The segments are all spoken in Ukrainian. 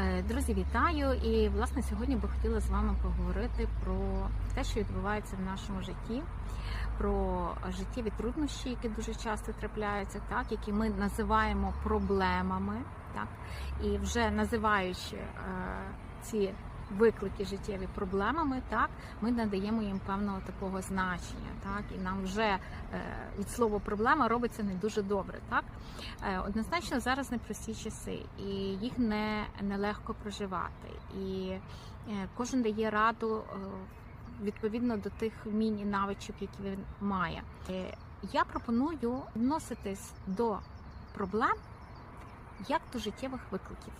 Е, Друзі, вітаю! І власне сьогодні би хотіла з вами поговорити про те, що відбувається в нашому житті, про життєві труднощі, які дуже часто трапляються, так які ми називаємо проблемами, так і вже називаючи е, ці виклики життєві проблемами, так ми надаємо їм певного такого значення, так і нам вже е, від слова проблема робиться не дуже добре, так. Е, Однозначно зараз непрості часи, і їх не нелегко проживати. І е, кожен дає раду відповідно до тих вмінь і навичок, які він має. Я пропоную відноситись до проблем як до життєвих викликів.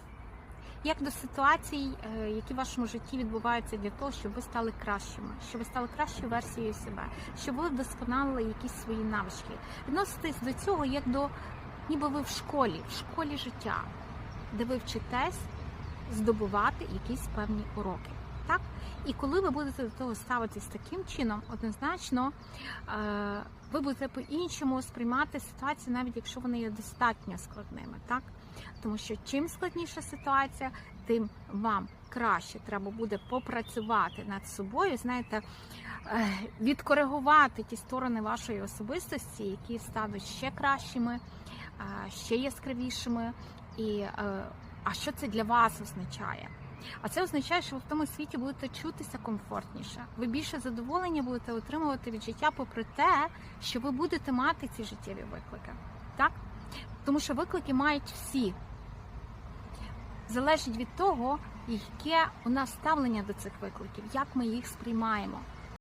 Як до ситуацій, е, які в вашому житті відбуваються для того, щоб ви стали кращими, щоб ви стали кращою версією себе, щоб ви вдосконалили якісь свої навички. Відноситись до цього як до ніби ви в школі, в школі життя, де ви вчитесь здобувати якісь певні уроки. Так? І коли ви будете до того ставитись таким чином, однозначно е, ви будете по-іншому сприймати ситуацію, навіть якщо вони є достатньо складними. Так? Тому що чим складніша ситуація, тим вам краще треба буде попрацювати над собою, знаєте, е, відкоригувати ті сторони вашої особистості, які стануть ще кращими, е, ще яскравішими. І а що це для вас означає? А це означає, що ви в тому світі будете чутися комфортніше. Ви більше задоволення будете отримувати від життя, попри те, що ви будете мати ці життєві виклики. Так? Тому що виклики мають всі. Залежить від того, яке у нас ставлення до цих викликів, як ми їх сприймаємо.